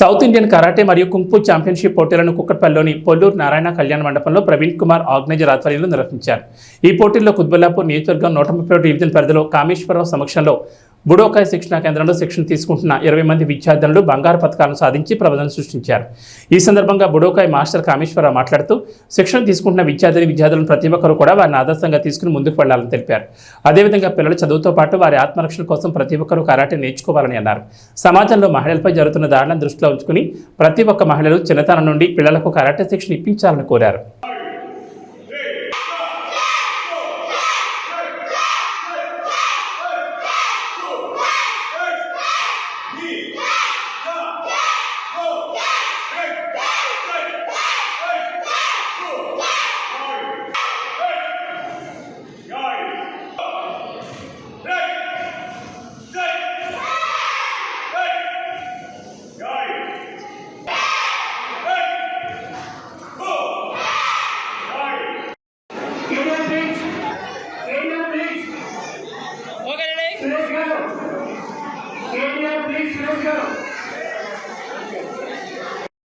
South Indian karate మరియు కుంపు championship పోటీలను కుక్కట్పల్లిలోని పొల్లూరు నారాయణ కళ్యాణ మండపంలో ప్రవీణ్ కుమార్ ఆర్గనైజర్ ఆధ్వర్యంలో నిర్వహించారు. ఈ పోటీల్లో కుత్బుల్లాపూర్ నియోజకవర్గం నూట ముప్పై డివిజన్ పరిధిలో కామేశ్వరరావు సమక్షంలో బుడోకాయ శిక్షణా కేంద్రంలో శిక్షణ తీసుకుంటున్న ఇరవై మంది విద్యార్థులు బంగారు పథకాలను సాధించి ప్రబోధన సృష్టించారు. ఈ సందర్భంగా బుడోకాయ మాస్టర్ కామేశ్వరరావు మాట్లాడుతూ శిక్షణ తీసుకుంటున్న విద్యార్థిని విద్యార్థులను ప్రతి ఒక్కరు కూడా వారిని ఆదర్శంగా తీసుకుని ముందుకు వెళ్ళాలని తెలిపారు. అదేవిధంగా పిల్లల చదువుతో పాటు వారి ఆత్మరక్షణ కోసం ప్రతి ఒక్కరూ కరాటే నేర్చుకోవాలని అన్నారు. సమాజంలో మహిళలపై జరుగుతున్న దాడులను దృష్టిలో ఉంచుకుని ప్రతి ఒక్క మహిళలు చిన్నతనం నుండి పిల్లలకు కరాటే శిక్షణ ఇప్పించాలని కోరారు. Let's go. Here go.